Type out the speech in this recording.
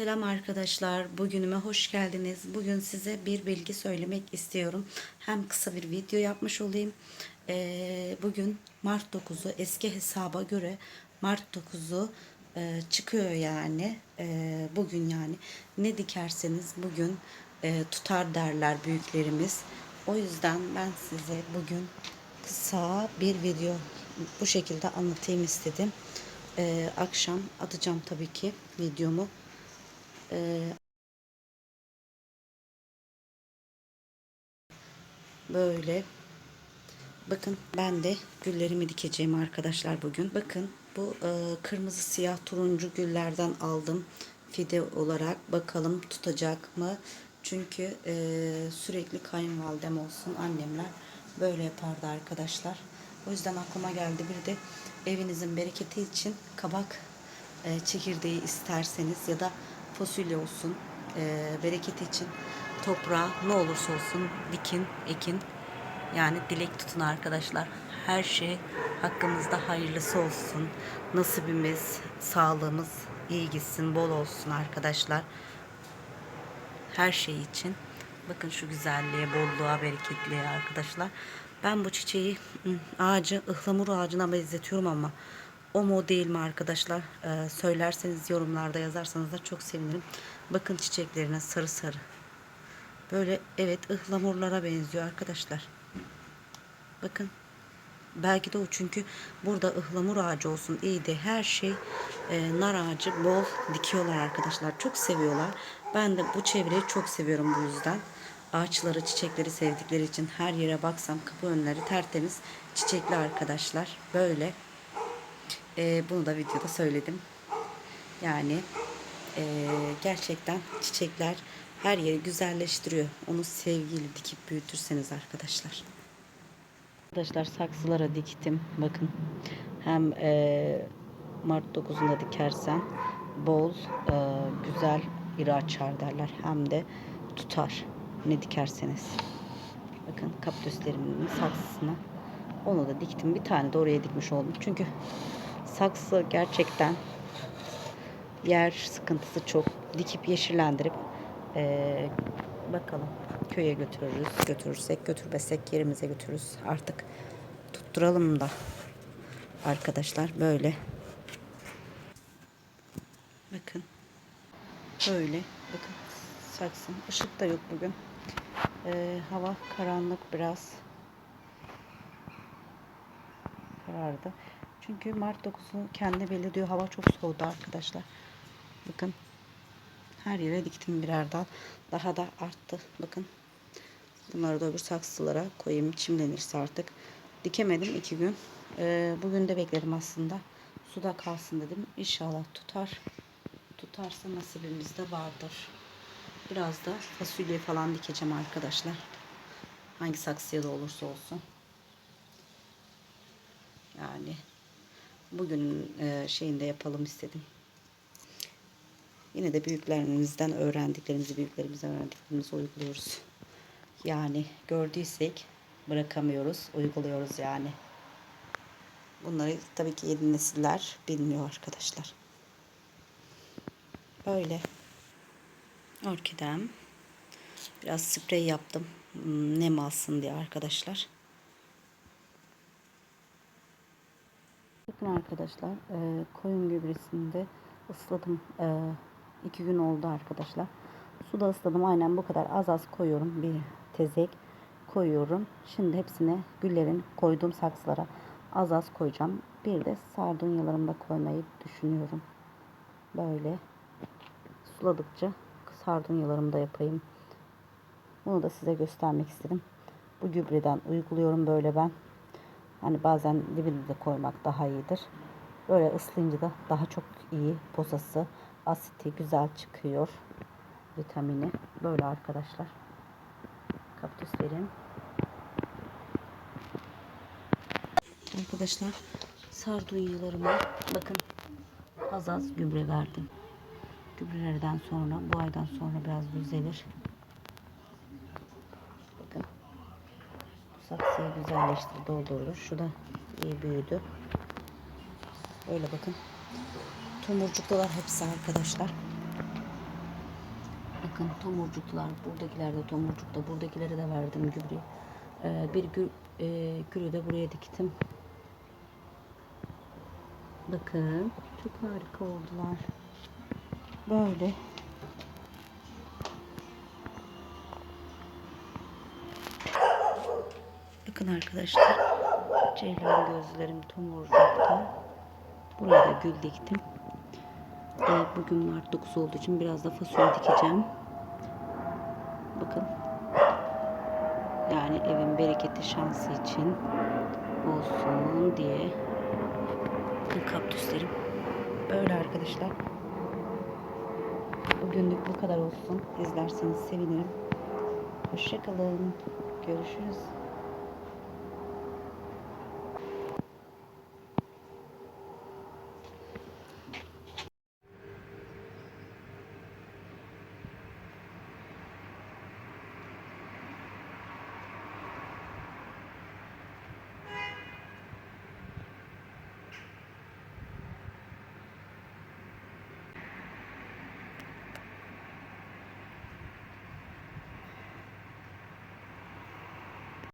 Selam arkadaşlar. Bugünüme hoş geldiniz. Bugün size bir bilgi söylemek istiyorum. Hem kısa bir video yapmış olayım. Ee, bugün Mart 9'u eski hesaba göre Mart 9'u e, çıkıyor yani. Ee, bugün yani ne dikerseniz bugün e, tutar derler büyüklerimiz. O yüzden ben size bugün kısa bir video bu şekilde anlatayım istedim. Ee, akşam atacağım tabii ki videomu. Ee, böyle bakın ben de güllerimi dikeceğim arkadaşlar bugün. Bakın bu e, kırmızı siyah turuncu güllerden aldım fide olarak. Bakalım tutacak mı? Çünkü e, sürekli kayınvalidem olsun annemler böyle yapardı arkadaşlar. O yüzden aklıma geldi bir de evinizin bereketi için kabak e, çekirdeği isterseniz ya da fasulye olsun e, bereketi için toprağa ne olursa olsun dikin, ekin. Yani dilek tutun arkadaşlar. Her şey hakkımızda hayırlısı olsun. Nasibimiz, sağlığımız iyi gitsin, bol olsun arkadaşlar. Her şey için. Bakın şu güzelliğe, bolluğa, bereketliğe arkadaşlar. Ben bu çiçeği ağacı, ıhlamur ağacına benzetiyorum ama o mu değil mi arkadaşlar? Ee, söylerseniz yorumlarda yazarsanız da çok sevinirim. Bakın çiçeklerine sarı sarı. Böyle evet ıhlamurlara benziyor arkadaşlar. Bakın. Belki de o çünkü burada ıhlamur ağacı olsun iyi de her şey e, nar ağacı bol dikiyorlar arkadaşlar. Çok seviyorlar. Ben de bu çevreyi çok seviyorum bu yüzden. Ağaçları, çiçekleri sevdikleri için her yere baksam kapı önleri tertemiz çiçekli arkadaşlar. Böyle. E, bunu da videoda söyledim. Yani e, gerçekten çiçekler her yeri güzelleştiriyor. Onu sevgiyle dikip büyütürseniz arkadaşlar. Arkadaşlar saksılara diktim. Bakın hem e, Mart 9'unda dikersen bol e, güzel iri açar derler. Hem de tutar ne dikerseniz. Bakın kaktüslerimin saksısına onu da diktim. Bir tane de oraya dikmiş oldum. Çünkü saksı gerçekten yer sıkıntısı çok. Dikip yeşillendirip e, bakalım köye götürürüz. Götürürsek götürmesek yerimize götürürüz. Artık tutturalım da arkadaşlar böyle. Bakın. Böyle. Bakın saksım. Işık da yok bugün. Ee, hava karanlık biraz. Karardı. Çünkü Mart 9'u kendi belirliyor. Hava çok soğudu arkadaşlar. Bakın. Her yere diktim birer dal. Daha da arttı. Bakın. Bunları da öbür saksılara koyayım. Çimlenirse artık. Dikemedim iki gün. Ee, bugün de bekledim aslında. Suda kalsın dedim. İnşallah tutar. Tutarsa nasibimiz de vardır. Biraz da fasulye falan dikeceğim arkadaşlar. Hangi saksıya da olursa olsun. Yani bugün e, şeyinde yapalım istedim. Yine de büyüklerimizden öğrendiklerimizi, büyüklerimizden öğrendiklerimizi uyguluyoruz. Yani gördüysek bırakamıyoruz, uyguluyoruz yani. Bunları tabii ki yeni nesiller bilmiyor arkadaşlar. Böyle. Orkidem. Biraz sprey yaptım. Hmm, Nem alsın diye arkadaşlar. Bakın arkadaşlar e, koyun gübresinde ısladım. E, iki gün oldu arkadaşlar. Suda ısladım aynen bu kadar az az koyuyorum. Bir tezek koyuyorum. Şimdi hepsine güllerin koyduğum saksılara az az koyacağım. Bir de sardunyalarımı da koymayı düşünüyorum. Böyle suladıkça sardunyalarımı da yapayım. Bunu da size göstermek istedim. Bu gübreden uyguluyorum böyle ben. Hani bazen dibine de koymak daha iyidir. Böyle ıslayınca da daha çok iyi posası, asiti güzel çıkıyor. Vitamini. Böyle arkadaşlar. Kaktüslerim. Arkadaşlar sardunyalarıma bakın az az gübre verdim. Gübrelerden sonra bu aydan sonra biraz düzelir. Bakın bu saksıyı güzelleştir, doldurdu. Şu da iyi büyüdü. Böyle bakın. Tomurcuklular hepsi arkadaşlar. Bakın tomurcuklar, buradakiler de tomurcukta, buradakilere de verdim gübre. Ee, bir gül, e, gülü de buraya diktim. Bakın çok harika oldular. Böyle. Bakın arkadaşlar. Ceylan gözlerim tomurcukta. Buraya da gül diktim. Ee, bugün Mart 9 olduğu için biraz da fasulye dikeceğim. Bakın. Yani evin bereketi şansı için olsun diye. Bakın kaktüslerim. Böyle arkadaşlar. Bugünlük bu kadar olsun. İzlerseniz sevinirim. Hoşçakalın. Görüşürüz.